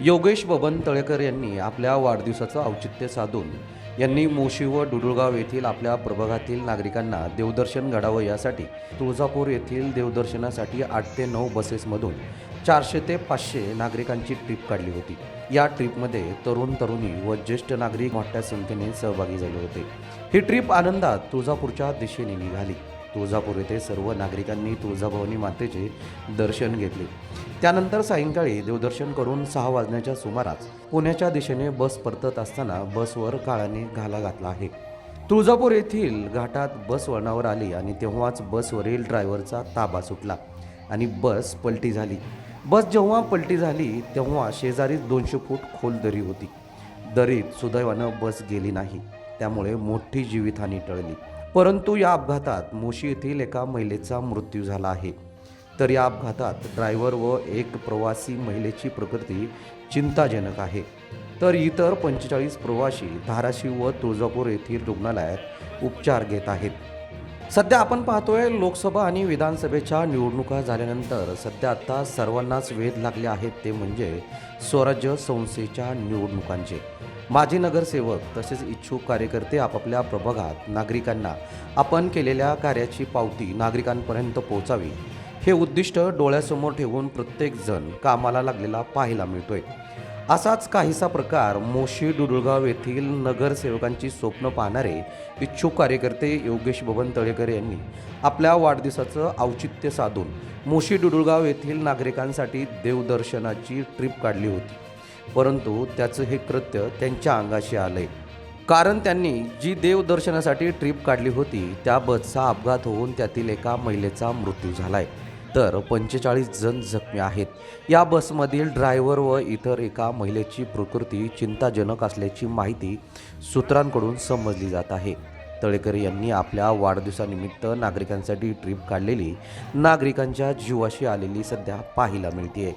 योगेश बबन तळेकर यांनी आपल्या वाढदिवसाचं औचित्य साधून यांनी मोशी व डुडुळगाव येथील आपल्या प्रभागातील नागरिकांना देवदर्शन घडावं यासाठी तुळजापूर येथील देवदर्शनासाठी आठ ते नऊ बसेसमधून चारशे ते पाचशे नागरिकांची ट्रीप काढली होती. या ट्रिपमध्ये तरुण तरुणी व ज्येष्ठ नागरिक मोठ्या संख्येने सहभागी झाले होते. ही ट्रिप आनंदात तुळजापूरच्या दिशेने निघाली. तुळजापूर येथे सर्व नागरिकांनी तुळजाभवानी मातेचे दर्शन घेतले. त्यानंतर सायंकाळी देवदर्शन करून सहा वाजण्याच्या सुमारास पुण्याच्या दिशेने बस परतत असताना बसवर काळाने घाला घातला आहे. तुळजापूर येथील घाटात बस वळणावर आली आणि तेव्हाच बसवरील ड्रायव्हरचा ताबा सुटला आणि बस पलटी झाली. बस जेव्हा पलटी झाली तेव्हा शेजारीच दोनशे फूट खोल दरी होती. दरीत सुदैवानं बस गेली नाही. त्यामुळे मोठी जीवितहानी टळली. परंतु या अपघातात मोशी येथील एका महिलेचा मृत्यू झाला आहे. तर या अपघातात ड्रायव्हर व एक प्रवासी महिलेची प्रकृती चिंताजनक आहे. तर इतर पंचेचाळीस प्रवासी धाराशिव व तुळजापूर येथील रुग्णालयात उपचार घेत आहेत. सध्या आपण पाहतोय लोकसभा आणि विधानसभेच्या निवडणुका झाल्यानंतर सध्या आता सर्वांनाच वेध लागले आहेत ते म्हणजे स्वराज्य संस्थेच्या निवडणुकांचे. माजी नगरसेवक तसेच इच्छुक कार्यकर्ते आपापल्या प्रभागात नागरिकांना आपण केलेल्या कार्याची पावती नागरिकांपर्यंत पोहोचावी. हे उद्दिष्ट डोळ्यासमोर ठेवून प्रत्येकजण कामाला लागलेला पाहायला मिळतोय. असाच काहीसा प्रकार मोशी डुडुळगाव येथील नगरसेवकांची स्वप्न पाहणारे इच्छुक कार्यकर्ते योगेश बबन तळेकर यांनी आपल्या वाढदिवसाचं औचित्य साधून मोशी डुडुळगाव येथील नागरिकांसाठी देवदर्शनाची ट्रिप काढली होती. परंतु त्याचं हे कृत्य त्यांच्या अंगाशी आलंय. कारण त्यांनी जी देवदर्शनासाठी ट्रिप काढली होती त्या बसचा अपघात होऊन त्यातील एका महिलेचा मृत्यू झालाय. तर पंचेचाळीस जण जखमी आहेत. या बसमधील ड्रायव्हर व इतर एका महिलेची प्रकृती चिंताजनक असल्याची माहिती सूत्रांकडून समजली जात आहे. तळेकर यांनी आपल्या वाढदिवसानिमित्त नागरिकांसाठी ट्रिप काढलेली नागरिकांच्या जीवाशी आलेली सध्या पाहायला मिळते